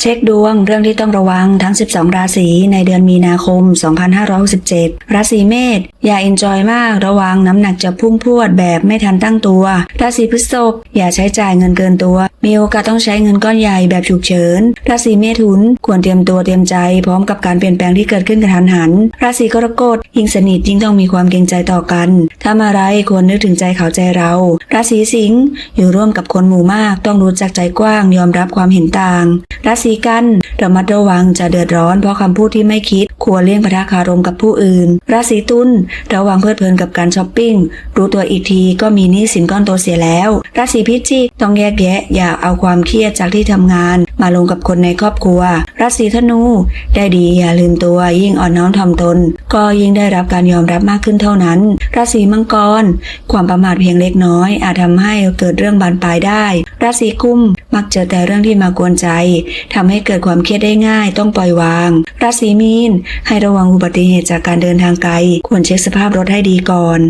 เช็คดวงเรื่องที่ต้องระวังทั้ง 12 ราศีในเดือนมีนาคม 2567 ราศีเมษอย่าเอนจอยมากระวังน้ำหนักจะพุ่งพรวดแบบไม่ทันตั้งตัว ราศีพฤษภอย่าใช้จ่ายเงินเกินตัว มีโอกาสต้องใช้เงินก้อนใหญ่แบบฉุกเฉิน ราศีเมถุนควรเตรียมตัวเตรียมใจ พร้อมกับการเปลี่ยนแปลงที่เกิดขึ้นกระทันหัน ราศีกรกฎยิ่งสนิทยิ่งต้องมีความเกรงใจต่อกันทำอะไรควรนึกถึงใจเขาใจเรา ราศีสิงห์อยู่ร่วมกับคนหมู่มาก ต้องรู้จักใจกว้างยอมรับความเห็นต่าง ราศีกันระมัดระวังจะเดือดร้อนเพราะคำพูดที่ไม่คิด ควรเลี่ยงปะทะคารมกับผู้อื่น ราศีตุลระวังเพลิดเพลินกับการช้อปปิ้ง รู้ตัวอีกทีก็มีหนี้สินก้อนโตเสียแล้ว ราศีพิจิกต้องแยกแยะ อย่าเอาความเครียดจากที่ทำงาน มาลงกับคนในครอบครัว ราศีธนู ได้ดีอย่าลืมตัวยิ่งอ่อนน้อมถ่อมตน ก็ยิ่งได้รับการยอมรับมากขึ้นเท่านั้น ราศีมังกร ความประมาทเพียงเล็กน้อย อาจทำให้เกิดเรื่องบานปลายได้ ราศีกุม มักเจอแต่เรื่องที่มากวนใจทำให้เกิดความเครียดได้ง่าย ต้องปล่อยวาง ราศีมีน ให้ระวังอุบัติเหตุจากการเดินทางไกล ควรเช็คสภาพรถให้ดีก่อน